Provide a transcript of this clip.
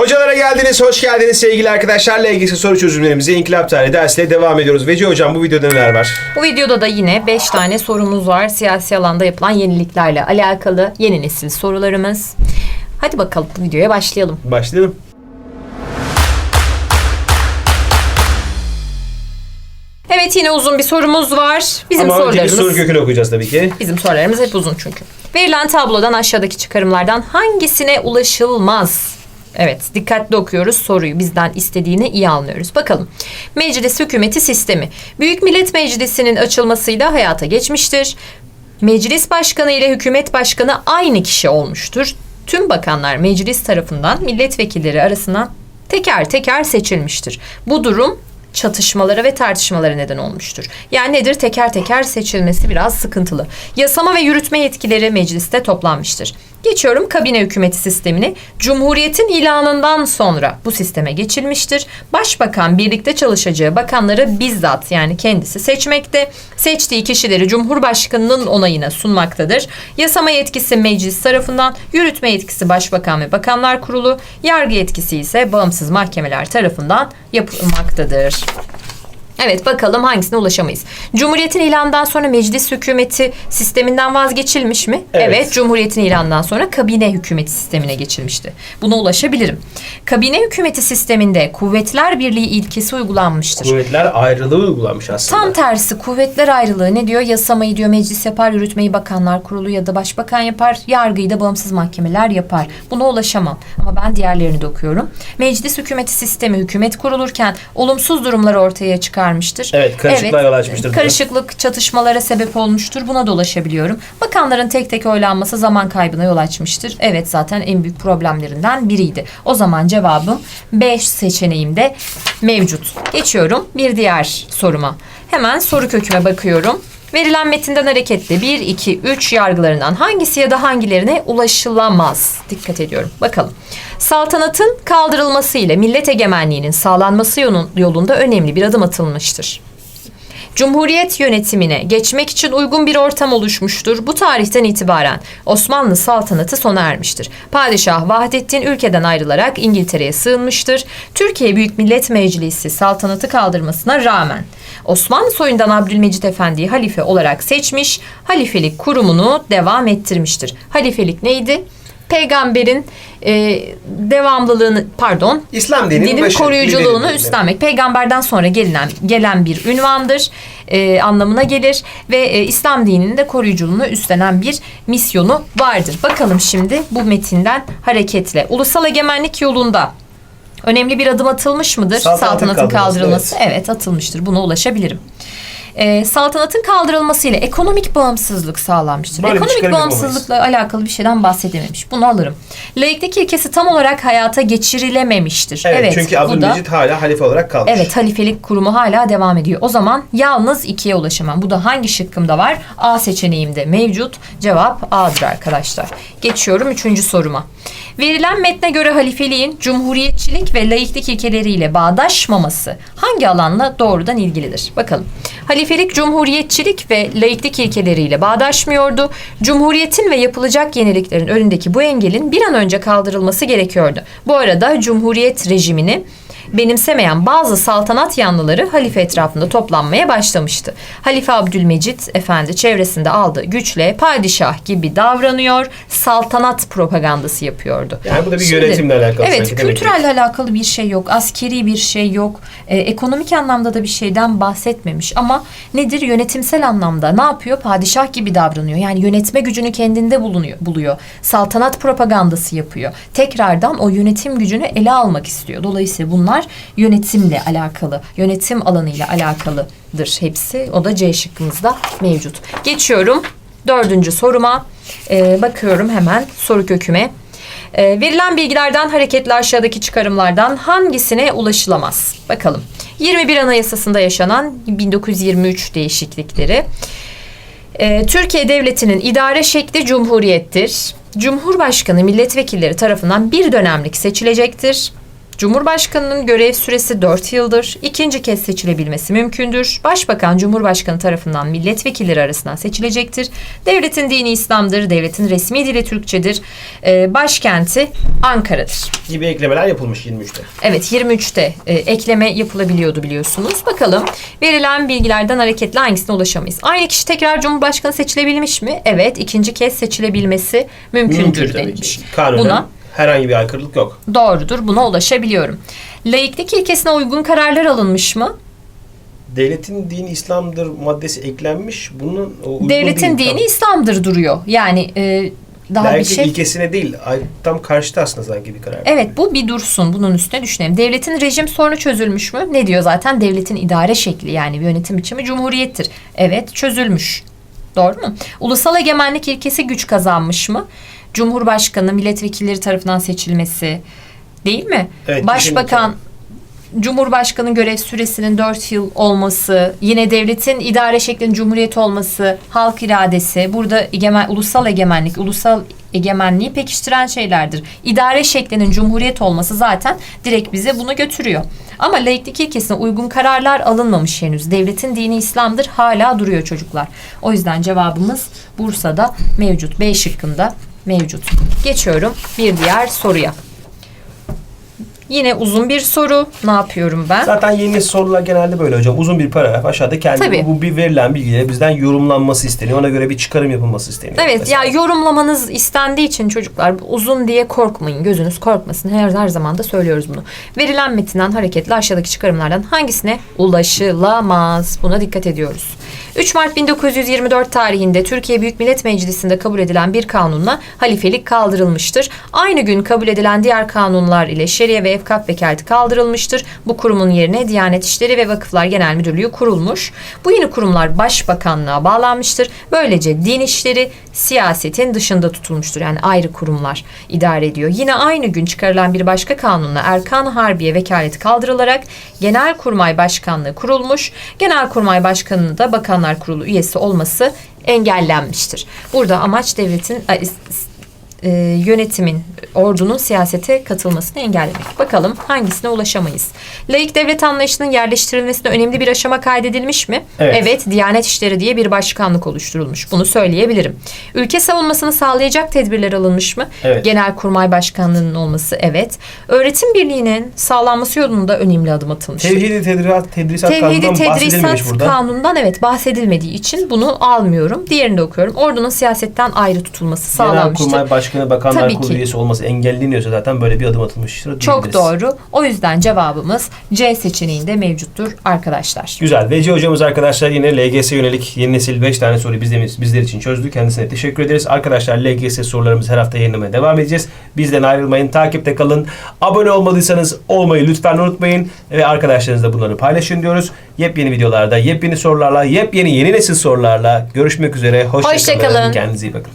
Hocalara geldiniz, hoş geldiniz sevgili arkadaşlar. LGS soru çözümlerimize İnkılap Tarihi dersiyle devam ediyoruz. Veci Hocam bu videoda neler var? Bu videoda da yine 5 tane sorumuz var. Siyasi alanda yapılan yeniliklerle alakalı yeni nesil sorularımız. Hadi bakalım bu videoya başlayalım. Başlayalım. Evet yine uzun bir sorumuz var. Bizim Ama sorularımız soru kökünü okuyacağız tabii ki. bizim sorularımız hep uzun çünkü. Verilen tablodan aşağıdaki çıkarımlardan hangisine ulaşılmaz? Evet dikkatli okuyoruz soruyu bizden istediğini iyi anlıyoruz. Bakalım. Meclis hükümeti sistemi. Büyük Millet Meclisi'nin açılmasıyla hayata geçmiştir. Meclis başkanı ile hükümet başkanı aynı kişi olmuştur. Tüm bakanlar meclis tarafından milletvekilleri arasından teker teker seçilmiştir. Bu durum çatışmalara ve tartışmalara neden olmuştur. Yani nedir? Teker teker seçilmesi biraz sıkıntılı. Yasama ve yürütme yetkileri mecliste toplanmıştır. Geçiyorum kabine hükümeti sistemini. Cumhuriyetin ilanından sonra bu sisteme geçilmiştir. Başbakan birlikte çalışacağı bakanları bizzat yani kendisi seçmekte. Seçtiği kişileri Cumhurbaşkanının onayına sunmaktadır. Yasama yetkisi meclis tarafından, yürütme yetkisi Başbakan ve Bakanlar Kurulu, yargı yetkisi ise bağımsız mahkemeler tarafından yapılmaktadır. Evet bakalım hangisine ulaşamayız. Cumhuriyetin ilanından sonra meclis hükümeti sisteminden vazgeçilmiş mi? Evet. Cumhuriyetin ilanından sonra kabine hükümeti sistemine geçilmişti. Buna ulaşabilirim. Kabine hükümeti sisteminde kuvvetler birliği ilkesi uygulanmıştır. Kuvvetler ayrılığı uygulanmış aslında. Tam tersi kuvvetler ayrılığı ne diyor? Yasamayı diyor meclis yapar, yürütmeyi bakanlar kurulu ya da başbakan yapar, yargıyı da bağımsız mahkemeler yapar. Buna ulaşamam. Ama ben diğerlerini de okuyorum. Meclis hükümeti sistemi hükümet kurulurken olumsuz durumlar ortaya çıkarmıştır. Evet, karışıklığa yol açmıştır diyor. Karışıklık çatışmalara sebep olmuştur. Buna da ulaşabiliyorum. Bakanların tek tek oylanması zaman kaybına yol açmıştır. Evet zaten en büyük problemlerinden biriydi. O zaman cevabım 5 seçeneğimde mevcut. Geçiyorum bir diğer soruma. Hemen soru köküme bakıyorum. Verilen metinden hareketle 1, 2, 3 yargılarından hangisi ya da hangilerine ulaşılamaz? Dikkat ediyorum. Bakalım. Saltanatın kaldırılması ile millet egemenliğinin sağlanması yolun- yolunda önemli bir adım atılmıştır. Cumhuriyet yönetimine geçmek için uygun bir ortam oluşmuştur. Bu tarihten itibaren Osmanlı saltanatı sona ermiştir. Padişah Vahdettin ülkeden ayrılarak İngiltere'ye sığınmıştır. Türkiye Büyük Millet Meclisi saltanatı kaldırmasına rağmen Osmanlı soyundan Abdülmecit Efendi'yi halife olarak seçmiş, halifelik kurumunu devam ettirmiştir. Halifelik neydi? Peygamberin e, devamlılığını pardon İslam dininin dinin başı, koruyuculuğunu lideri. üstlenmek peygamberden sonra gelinen gelen bir ünvandır e, anlamına gelir ve e, İslam dininin de koruyuculuğunu üstlenen bir misyonu vardır. Bakalım şimdi bu metinden hareketle ulusal egemenlik yolunda önemli bir adım atılmış mıdır? Saltanatın Saltanatın kaldırılması, kaldırılması. Evet. atılmıştır. Buna ulaşabilirim. E, saltanatın kaldırılmasıyla ekonomik bağımsızlık sağlanmıştır. Böyle ekonomik bağımsızlıkla alakalı bir şeyden bahsedememiş. Bunu alırım. Laiklik ilkesi tam olarak hayata geçirilememiştir. Evet, çünkü bu da- Abdülmecit hala halife olarak kalmış. Evet halifelik kurumu hala devam ediyor. O zaman yalnız ikiye ulaşamam. Bu da hangi şıkkımda var? A seçeneğimde mevcut. Cevap A'dır arkadaşlar. Geçiyorum üçüncü soruma. Verilen metne göre halifeliğin cumhuriyetçilik ve laiklik ilkeleriyle bağdaşmaması hangi alanla doğrudan ilgilidir? Bakalım. Halifelik cumhuriyetçilik ve laiklik ilkeleriyle bağdaşmıyordu. Cumhuriyetin ve yapılacak yeniliklerin önündeki bu engelin bir an önce kaldırılması gerekiyordu. Bu arada cumhuriyet rejimini benimsemeyen bazı saltanat yanlıları halife etrafında toplanmaya başlamıştı. Halife Abdülmecit Efendi çevresinde aldığı güçle padişah gibi davranıyor, saltanat propagandası yapıyordu. Yani bu da bir yönetimle alakalı Evet, sanki kültürelle alakalı bir şey yok, askeri bir şey yok, e, ekonomik anlamda da bir şeyden bahsetmemiş ama nedir yönetimsel anlamda ne yapıyor? Padişah gibi davranıyor. Yani yönetme gücünü kendinde bulunuyor, buluyor. Saltanat propagandası yapıyor. Tekrardan o yönetim gücünü ele almak istiyor. Dolayısıyla bunlar yönetimle alakalı, yönetim alanıyla alakalıdır hepsi. O da C şıkkımızda mevcut. Geçiyorum dördüncü soruma. E, bakıyorum hemen soru köküme. E, verilen bilgilerden hareketle aşağıdaki çıkarımlardan hangisine ulaşılamaz? Bakalım. 21 Anayasası'nda yaşanan 1923 değişiklikleri. E, Türkiye Devleti'nin idare şekli cumhuriyettir. Cumhurbaşkanı milletvekilleri tarafından bir dönemlik seçilecektir. Cumhurbaşkanının görev süresi 4 yıldır. İkinci kez seçilebilmesi mümkündür. Başbakan Cumhurbaşkanı tarafından milletvekilleri arasından seçilecektir. Devletin dini İslam'dır. Devletin resmi dili Türkçedir. Ee, başkenti Ankara'dır. Gibi eklemeler yapılmış 23'te. Evet 23'te e, ekleme yapılabiliyordu biliyorsunuz. Bakalım verilen bilgilerden hareketle hangisine ulaşamayız? Aynı kişi tekrar Cumhurbaşkanı seçilebilmiş mi? Evet ikinci kez seçilebilmesi mümkündür Mümkün denilmiş. Buna herhangi bir aykırılık yok. doğrudur buna ulaşabiliyorum. Laiklik ilkesine uygun kararlar alınmış mı? Devletin dini İslam'dır maddesi eklenmiş. Bunun o uygun Devletin değil. dini İslam'dır duruyor. Yani e, daha Tam, bir Laiklik şey... ilkesine değil. ay- Tam karşıta aslında sanki bir karar. Evet bu bir dursun. Bunun üstüne düşünelim. Devletin rejim sorunu çözülmüş mü? Ne diyor zaten? Devletin idare şekli yani yönetim biçimi cumhuriyettir. Evet çözülmüş. Doğru mu? Ulusal egemenlik ilkesi güç kazanmış mı? Cumhurbaşkanı milletvekilleri tarafından seçilmesi değil mi? Evet, Başbakan Cumhurbaşkanı görev süresinin 4 yıl olması, yine devletin idare şeklinin cumhuriyet olması, halk iradesi, burada egemen, ulusal egemenlik, ulusal egemenliği pekiştiren şeylerdir. İdare şeklinin cumhuriyet olması zaten direkt bize bunu götürüyor. Ama laiklik ilkesine uygun kararlar alınmamış henüz. Devletin dini İslam'dır hala duruyor çocuklar. O yüzden cevabımız Bursa'da mevcut. B şıkkında mevcut. Geçiyorum bir diğer soruya. Yine uzun bir soru. Ne yapıyorum ben? Zaten yeni sorular genelde böyle hocam. Uzun bir paragraf aşağıda kendi Tabii. bu bir verilen bilgileri bizden yorumlanması isteniyor. Ona göre bir çıkarım yapılması isteniyor. Evet Mesela. ya yorumlamanız istendiği için çocuklar uzun diye korkmayın. Gözünüz korkmasın. Her, her zaman da söylüyoruz bunu. Verilen metinden hareketle aşağıdaki çıkarımlardan hangisine ulaşılamaz? Buna dikkat ediyoruz. 3 Mart 1924 tarihinde Türkiye Büyük Millet Meclisi'nde kabul edilen bir kanunla halifelik kaldırılmıştır. Aynı gün kabul edilen diğer kanunlar ile şeriye ve efkaf vekaleti kaldırılmıştır. Bu kurumun yerine Diyanet İşleri ve Vakıflar Genel Müdürlüğü kurulmuş. Bu yeni kurumlar başbakanlığa bağlanmıştır. Böylece din işleri siyasetin dışında tutulmuştur. Yani ayrı kurumlar idare ediyor. Yine aynı gün çıkarılan bir başka kanunla Erkan Harbiye vekaleti kaldırılarak Genelkurmay Başkanlığı kurulmuş. Genelkurmay Başkanı'nın da Bakanlar Kurulu üyesi olması engellenmiştir. Burada amaç devletin e, yönetimin, ordunun siyasete katılmasını engellemek. Bakalım hangisine ulaşamayız? Laik devlet anlayışının yerleştirilmesinde önemli bir aşama kaydedilmiş mi? Evet. Diyanet İşleri diye bir başkanlık oluşturulmuş. Bunu söyleyebilirim. Ülke savunmasını sağlayacak tedbirler alınmış mı? Evet. Genelkurmay Başkanlığı'nın olması evet. Öğretim birliğinin sağlanması yolunda önemli adım atılmış. Tevhidi tedrisat, tedrisat Tevhidi bahsedilmemiş Tedrisat burada. Kanunundan evet bahsedilmediği için bunu almıyorum. Diğerini de okuyorum. Ordunun siyasetten ayrı tutulması sağlanmıştır. Genelkurmay Başkanı Bakanlar Tabii Kurulu ki. üyesi olması engelleniyorsa zaten böyle bir adım atılmıştır. Çok diyebiliriz. doğru. O yüzden cevabımız C seçeneğinde mevcuttur arkadaşlar. Güzel. Veci hocamız arkadaşlar yine LGS yönelik yeni nesil 5 tane soruyu bizler, bizler için çözdü. Kendisine teşekkür ederiz. Arkadaşlar LGS sorularımızı her hafta yayınlamaya devam edeceğiz. Bizden ayrılmayın. Takipte kalın. Abone olmadıysanız olmayı lütfen unutmayın. Ve arkadaşlarınızla bunları paylaşın diyoruz. Yepyeni videolarda, yepyeni sorularla, yepyeni yeni nesil sorularla görüşmek üzere. Hoşça, Hoşça kalın. kalın. Kendinize iyi bakın.